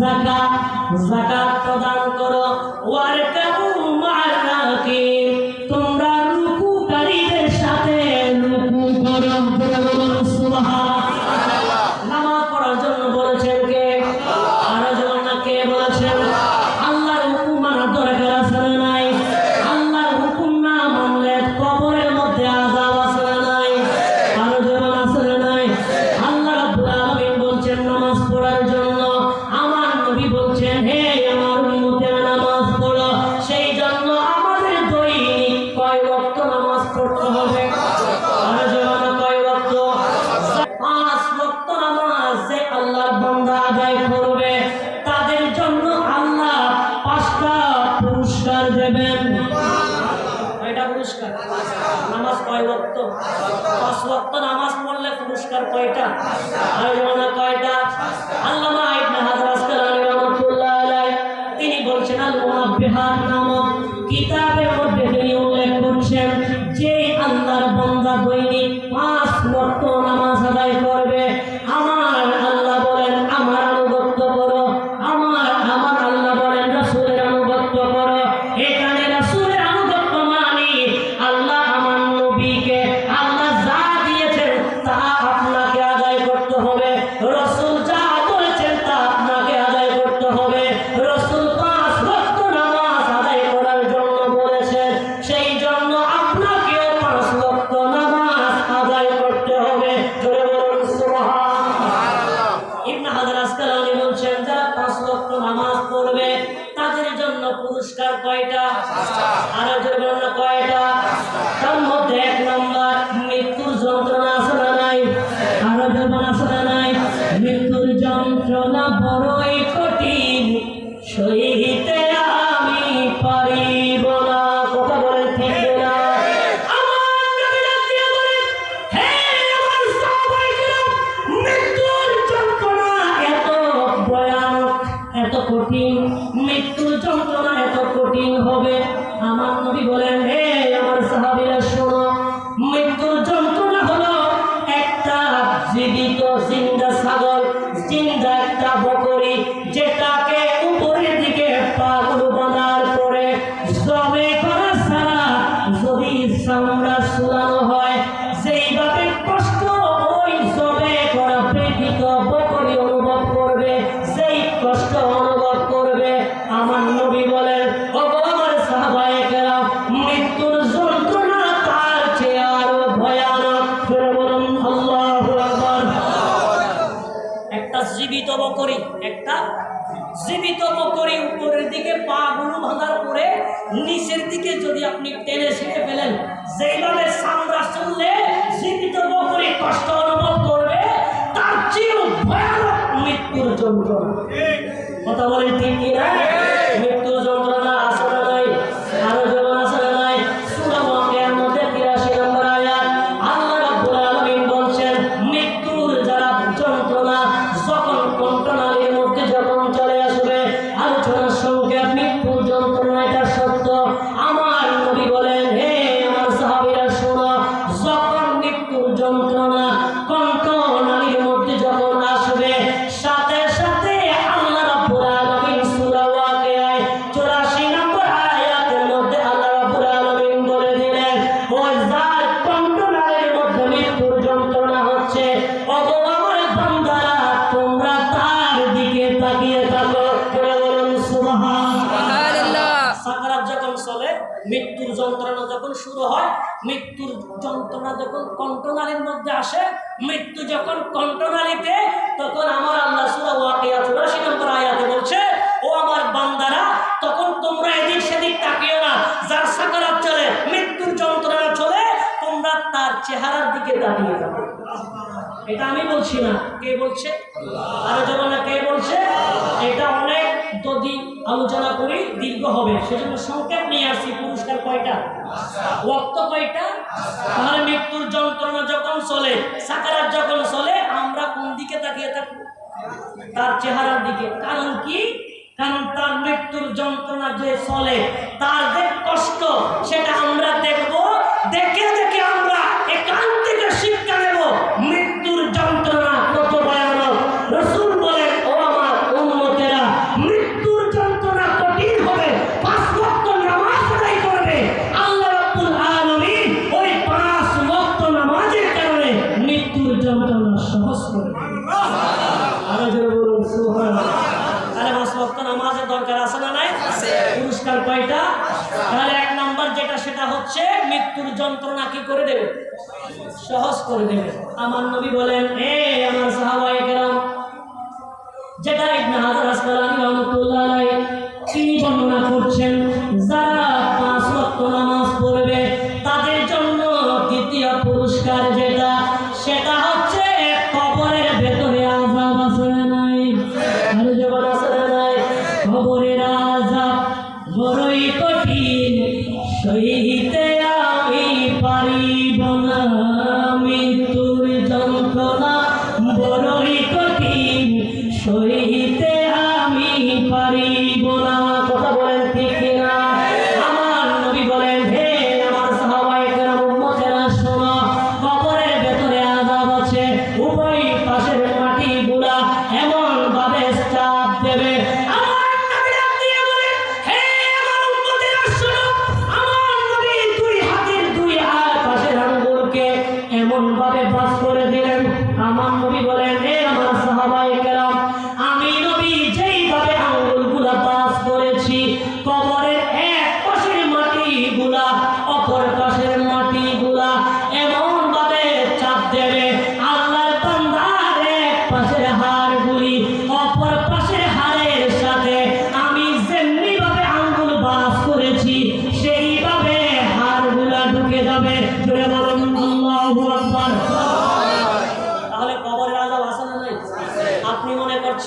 জাকা জাকাত কয়টা? আর জমানা কয়টা? আল্লামা ইবনে হাজার আসকালানি রাহমাতুল্লাহ আলাইহি, তিনি বলছেন আল মুনাব্বিহাত নাম জীবিত বকরি একটা জীবিত বকরি উপরের দিকে পা গুলো ভাঙার পরে নিচের দিকে যদি আপনি টেনে শিখে ফেলেন যেভাবে সামরা শুনলে জীবিত বকরি কষ্ট অনুভব করবে তার চির ভয়ানক মৃত্যুর জন্য। কথা বলে ঠিক কিনা? মৃত্যুর যন্ত্রণা যখন কণ্ঠনালীর মধ্যে আসে, মৃত্যু যখন কণ্ঠনালীতে, তখন আমার আল্লাহ সুরা চুরাশি নম্বর আয়াতে বলছে, ও আমার বান্দারা, তখন তোমরা এদিক সেদিক তাকিও না। যার সাকারাত চলে, মৃত্যুর যন্ত্রণা চলে, তোমরা তার চেহারার দিকে দাঁড়িয়ে যাবে এটা আমি বলছি না। কে বলছে? আরও জমানা কে বলছে? এটা অনেক যদি আলোচনা করি দীর্ঘ হবে। সেজন্য সংক্ষেপ নিয়ে আসি পুরস্কার কয়টা? রক্ত কয়টা? তাহলে মৃত্যুর যন্ত্রণা যখন চলে, সাকারাত যখন চলে, আমরা কোন দিকে তাকিয়ে থাকব? তার চেহারার দিকে। কারণ কি? কারণ তার মৃত্যুর যন্ত্রণা যে চলে, তার যে কষ্ট, সেটা আমরা হচ্ছে মৃত্যুর যন্ত্রণা কি করে দেবে? সহজ করে দেবে। আমার নবী বলেন, এ আমার সাহাবাই গেলাম যেটা ইবনে হাজার আসলাম রহমাতুল্লাহ তিনি বর্ণনা করছেন, যারা সহিত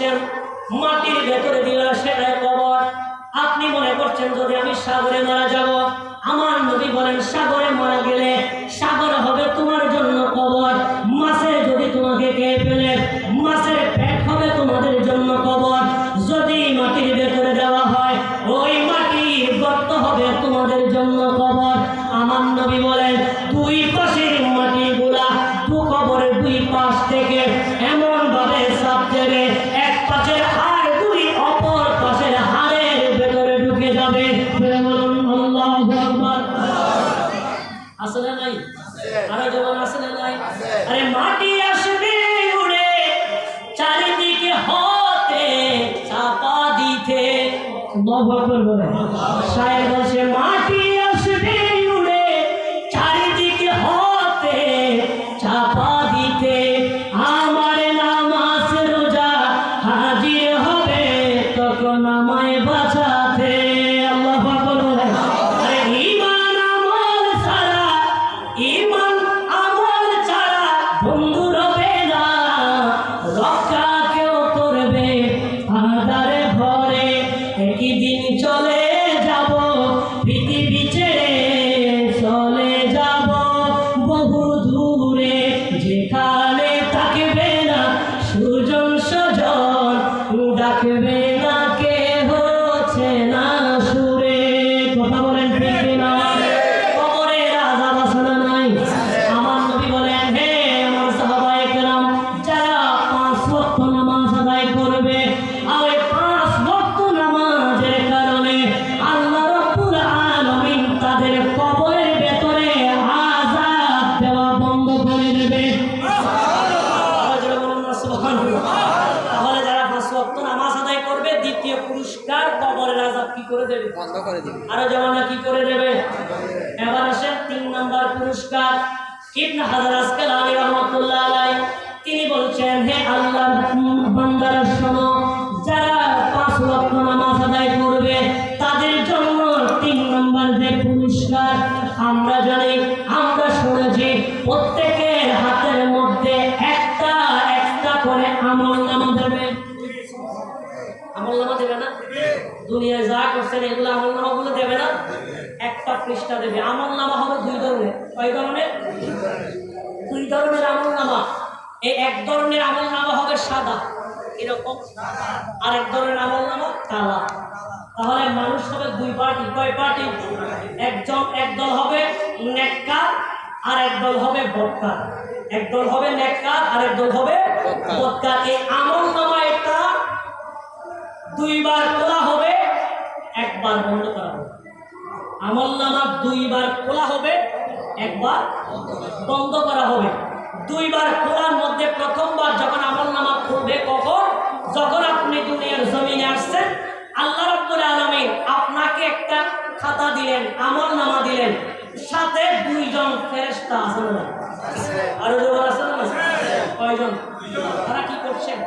করছেন মাটির ভেতরে দিলাম সেটা কবর। আপনি মনে করছেন যদি আমি সাগরে মারা যাব? আমার নদী বলেন, সাগরে আল্লাহু আকবার বলে সাহেব মাটি করে দিবে। আরও জমানা কি করে দেবে? এবার আসেন তিন নম্বর পুরস্কার। ইবনে হাজার আসকালা চেষ্টা দেবে। আমল নামা হবে দুই ধরনের। কয় ধরনের? দুই ধরনের আমল নামা। এই এক ধরনের আমল নামা হবে সাদা এরকম আর এক ধরনের আমল নামা কালা। তাহলে মানুষ হবে দুই পার্টি। কয় পার্টি? একজন একদল হবে নেককার আর একদল হবে বক্কার একদল হবে নেককার আর একদল হবে বক্কার এই আমল নামা এটা দুইবার করা হবে একবার বন্ধ করা হবে। আমল নামা দুইবার খোলা হবে একবার বন্ধ করা হবে। দুইবার খোলার মধ্যে প্রথমবার যখন আমল নামা খুলবে কখন? যখন আপনি দুনিয়ার জমিনে আসছেন আল্লাহ রব্বুল আলমী আপনাকে একটা খাতা দিলেন আমল নামা দিলেন। সাথে দুইজন ফেরেস্তা আসেন না আরও যখন আছেন না কয়জন? তারা কি করছেন?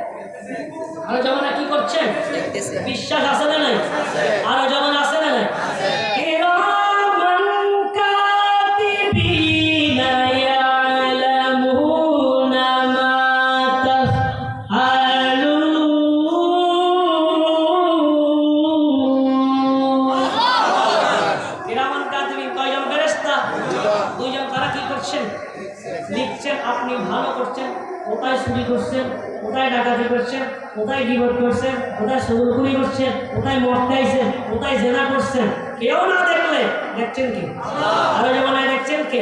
আরও যেমন কি করছেন? বিশ্বাস আছে না নাই? আরও যেমন আছে না নাই? চুরি করছেন কোথায় ডাকাতি করছেন কোথায় গিবত করছেন কোথায় সবুরগুলি করছেন কোথায় মদ খাইছেন কোথায় জেনা করছেন কেউ না দেখলে দেখছেন কি? আরও যেমন দেখছেন কে?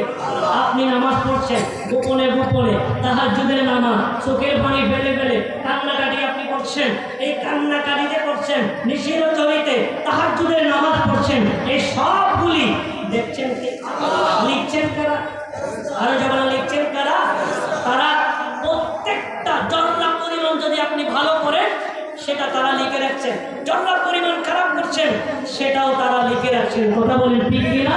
আপনি নামাজ পড়ছেন, গোপনে গোপনে তাহার যুগের নামাজ, চোখের পানি ফেলে ফেলে কান্নাকাটি আপনি করছেন, এই কান্নাকাটিতে করছেন, নিশির জমিতে তাহার যুগের নামাজ পড়ছেন, এই সবগুলি দেখছেন কে? লিখছেন কারা? আরও যেমন তারা লিখে রাখছেন জন্মার পরিমাণ খারাপ করছেন সেটাও তারা লিখে রাখছেন কথা বলেন ঠিক কিনা?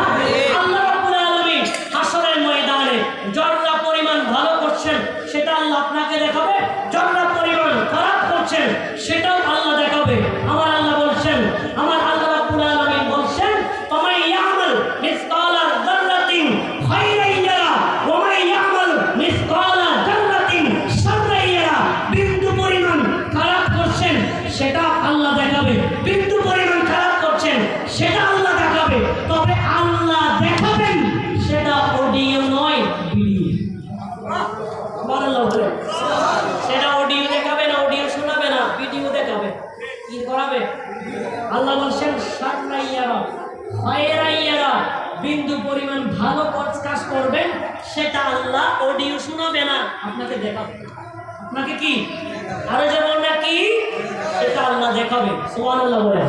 সেটা আল্লাহ আপনাকে দেখাবে। যতটা পরিমাণ খারাপ করছেন, সেটাও আল্লাহ সেটা অডিও দেখাবে না অডিও শোনাবে না ভিডিও দেখাবে। কি করাবে? আল্লাহ বলছেন বিন্দু পরিমাণ ভালো কাজ- করবেন, সেটা আল্লাহ অডিও শোনাবে না, আপনাকে দেখাবে। আপনাকে কি? আরও যেমন না কি? সেটা আল্লাহ দেখাবে। সুবহানাল্লাহ বলে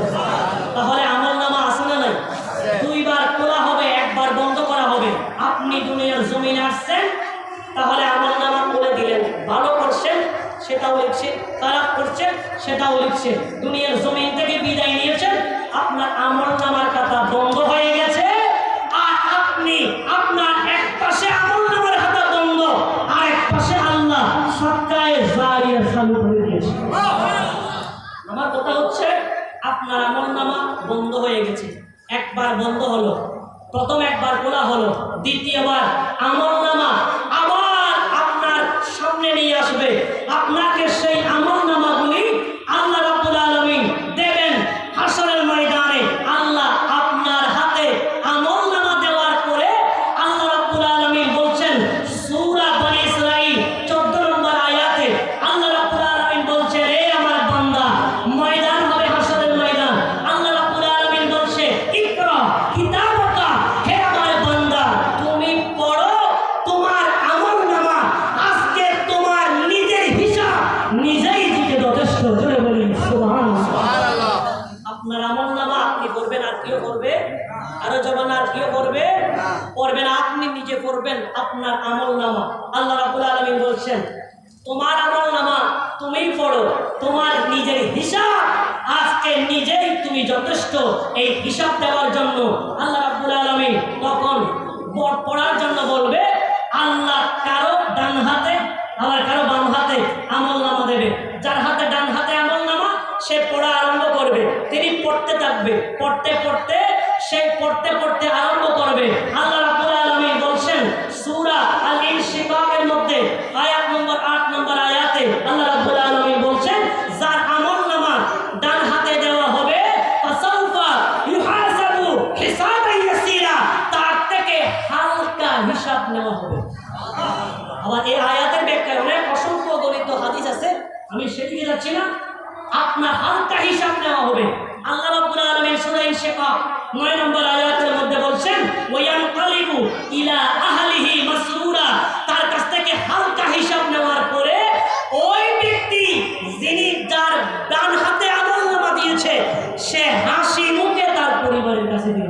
তাহলে আমল নামা আছে না নাই? দুইবার খোলা হবে, একবার বন্ধ করা হবে। আপনি দুনিয়ার জমিনে আসছেন, তাহলে আমল নামা বলে দিলেন ভালো করছেন সেটাও লিখছে, খারাপ করছেন সেটাও লিখছে। দুনিয়ার জমিন থেকে বিদায় নিয়েছেন, আপনার আমল নামার খাতা বন্ধ হয়ে গেছে, আর আপনি আপনার এক পাশে আমল নামার খাতা বন্ধ, আর এক পাশে আল্লাহ সৎকায় জারিয়া চালু করে দিয়েছে। আমার কথা হচ্ছে, আপনার আমল নামা বন্ধ হয়ে গেছে। একবার বন্ধ হলো, প্রথম একবার খোলা হলো, দ্বিতীয়বার আমল নামা আপনার আমল নামা। আল্লাহ রাবুল আলমিন বলছেন, তোমার আমল নামা তুমি পড়ো, তোমার নিজের হিসাব আজকে নিজেই তুমি যথেষ্ট। এই হিসাব হিসাব নেওয়া হবে। আবার এই আয়াতের ব্যাখ্যায় অনেক অসংখ্য গণিত হাদিস আছে, আমি সেদিকে যাচ্ছি না। আপনার হালকা হিসাব নেওয়া হবে। আল্লাহ রাব্বুল আলামিন সূরা ইনশিকাক 9 নম্বর আয়াতের মধ্যে বলছেন ওয়ায়ান কালিবু ইলা আহলিহি মাসরুরা। তার কাছ থেকে হালকা হিসাব নেওয়ার পরে ওই ব্যক্তি যিনি যার ডান হাতে আমল নামা দিয়েছে, সে হাসি মুখে তার পরিবারের কাছে দিয়ে